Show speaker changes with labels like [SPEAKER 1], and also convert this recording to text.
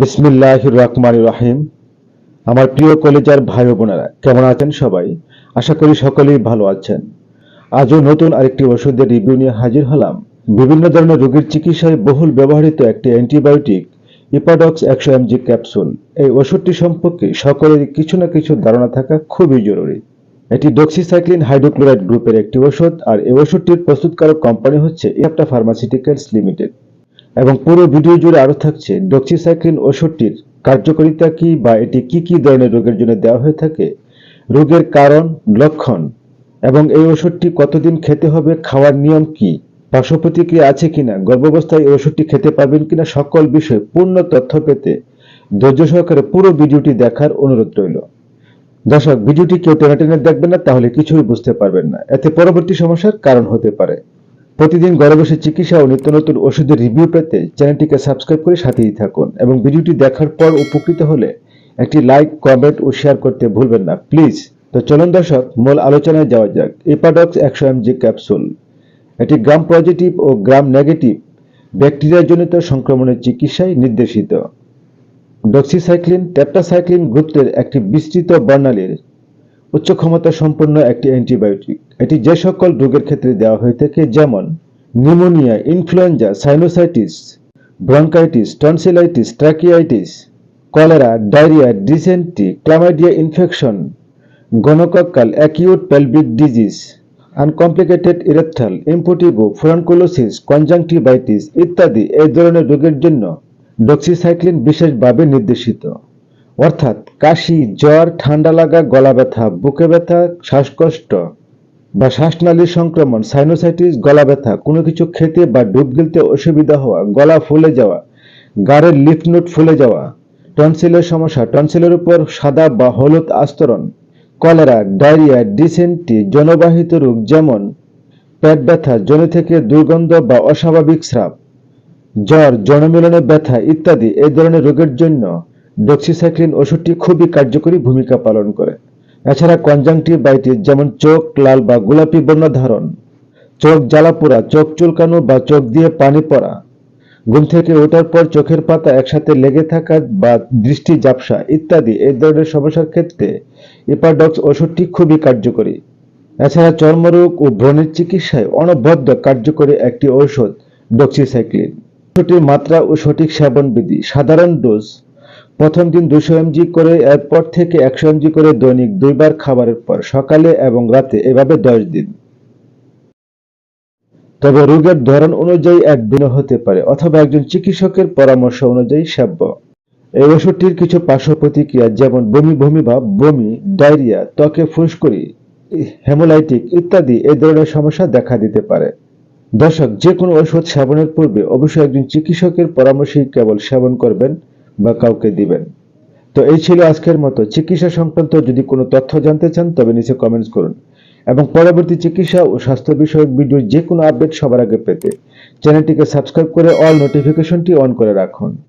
[SPEAKER 1] বিসমিল্লাহ রহমান রাহিম। আমার প্রিয় কলেজার ভাই বোনেরা, কেমন আছেন সবাই? আশা করি সকলেই ভালো আছেন। আজও নতুন আরেকটি ওষুধের রিভিউ নিয়ে হাজির হলাম। বিভিন্ন ধরনের রোগীর চিকিৎসায় বহুল ব্যবহৃত একটি অ্যান্টিবায়োটিক, ইপাডক্স একশো এমজি ক্যাপসুল। এই ওষুধটি সম্পর্কে সকলেরই কিছু না কিছু ধারণা থাকা খুবই জরুরি। এটি ডক্সিসাইক্লিন হাইড্রোক্লোরাইড গ্রুপের একটি ওষুধ, আর এই ওষুধটির প্রস্তুতকারক কোম্পানি হচ্ছে ইয়াপটা ফার্মাসিউটিক্যালস লিমিটেড এবং পুরো ভিডিও জুড়ে আরও থাকছে ডক্সিসাইক্লিন ওষুধটির কার্যকারিতা কি বা এটি কি কি ধরনের রোগের জন্য দেওয়া হয়ে থাকে, রোগের কারণ, লক্ষণ এবং এই ওষুধটি কতদিন খেতে হবে, খাওয়ার নিয়ম কি পার্শ্ব আছে কিনা, গর্ভাবস্থায় এই ওষুধটি খেতে পারবেন কিনা সকল বিষয়ে পূর্ণ তথ্য পেতে ধৈর্য সহকারে পুরো ভিডিওটি দেখার অনুরোধ রইল। দর্শক, ভিডিওটি কেউ টেনে টেনে দেখবেন না, তাহলে কিছুই বুঝতে পারবেন না। এতে পরবর্তী সমস্যার কারণ হতে পারে। প্রতিদিন ঘরে বসে চিকিৎসা ও নিত্য নতুন ওষুধের রিভিউ পেতে চ্যানেলটিকে সাবস্ক্রাইব করে সাথেই থাকুন এবং ভিডিওটি দেখার পর উপকৃত হলে একটি লাইক, কমেন্ট ও শেয়ার করতে ভুলবেন না। প্লিজ, তো চলুন দর্শক, মূল আলোচনায় যাওয়া যাক। এপাডক্স একশো এমজি ক্যাপসুল। এটি গ্রাম পজিটিভ ও গ্রাম নেগেটিভ ব্যাকটেরিয়াজনিত সংক্রমণের চিকিৎসায় নির্দেশিত। ডক্সিসাইক্লিন ট্যাপটাসাইক্লিন গ্রুপের একটি বিস্তৃত বর্ণালীর উচ্চ ক্ষমতা সম্পন্ন একটি অ্যান্টিবায়োটিক। এটি যে সকল রোগের ক্ষেত্রে দেওয়া হয়ে থাকে, যেমন pneumonia, influenza, sinusitis, bronchitis tonsillitis tracheitis cholera, diarrhoea dysentery chlamydia infection gonococcal acute pelvic disease uncomplicated urethral impetigo furunculosis conjunctivitis ইত্যাদি। এই ধরনের রোগের জন্য ডক্সিসাইক্লিন বিশেষভাবে নির্দেশিত। অর্থাৎ কাশি, জ্বর, ঠান্ডা লাগা, গলা ব্যথা, বুকে ব্যথা, শ্বাসকষ্ট বা শ্বাসনালীর সংক্রমণ সাইনোসাইটিস গলা ব্যথা, কোনো কিছু খেতে বা ডুব গিলতে অসুবিধা হওয়া, গলা ফুলে যাওয়া, গাড়ের লিফ নোট ফুলে যাওয়া টনসিলের সমস্যা টনসিলের উপর সাদা বা হলুদ আস্তরণ, কলেরা, ডায়রিয়া ডিসেন্টি জনবাহিত রোগ যেমন পেট ব্যথা জনি থেকে দুর্গন্ধ বা অস্বাভাবিক স্রাব, জ্বর, জনমিলনে ব্যথা ইত্যাদি, এই ধরনের রোগের জন্য ডক্সিসাইক্লিন ওষুধটি খুবই কার্যকরী ভূমিকা পালন করে। এছাড়া কনজাংটিভাইটিস যেমন চোখ, লাল বা গোলাপি বর্ণ ধারণ, চোখ জ্বালাপোড়া চোখ চুলকানো বা চোখ দিয়ে পানি পড়া, ঘুম থেকে ওঠার পর চোখের পাতা একসাথে লেগে থাকা বা দৃষ্টি ঝাপসা ইত্যাদি এই ধরনের সমস্যার ক্ষেত্রে ইপাডক্স ওষুধটি খুবই কার্যকরী। এছাড়া চর্মরোগ ও ব্রণের চিকিৎসায় অনবদ্য কার্যকরী একটি ঔষধ ডক্সিসাইক্লিন ওষুধটির মাত্রা ও সঠিক সেবন বিধি সাধারণ ডোজ প্রথম দিন দুশো এমজি করে, এরপর থেকে একশো এমজি করে দৈনিক দুইবার খাবারের পর সকালে এবং রাতে এভাবে দশ দিন। তবে রোগের ধরন অনুযায়ী একদিনও হতে পারে অথবা একজন চিকিৎসকের পরামর্শ অনুযায়ী সেব্য। এই ওষুধটির কিছু পার্শ্ব প্রতিক্রিয়া যেমন বমি বমি ভাব বমি, ডায়রিয়া, ত্বকে ফুসকুড়ি, হেমোলাইটিক ইত্যাদি এই ধরনের সমস্যা দেখা দিতে পারে। দর্শক, যে কোনো ওষুধ সেবনের পূর্বে অবশ্যই একজন চিকিৎসকের পরামর্শই কেবল সেবন করবেন। বা কাউকে দিবেন। তো এই ছিল আজকের মতো। চিকিৎসা সংক্রান্ত যদি কোনো তথ্য জানতে চান, তবে নিচে কমেন্টস করুন। এবং পরবর্তী চিকিৎসা ও স্বাস্থ্য বিষয়ক ভিডিও যে কোনো আপডেট সবার আগে পেতে চ্যানেলটিকে সাবস্ক্রাইব করে অল নোটিফিকেশনটি অন করে রাখুন।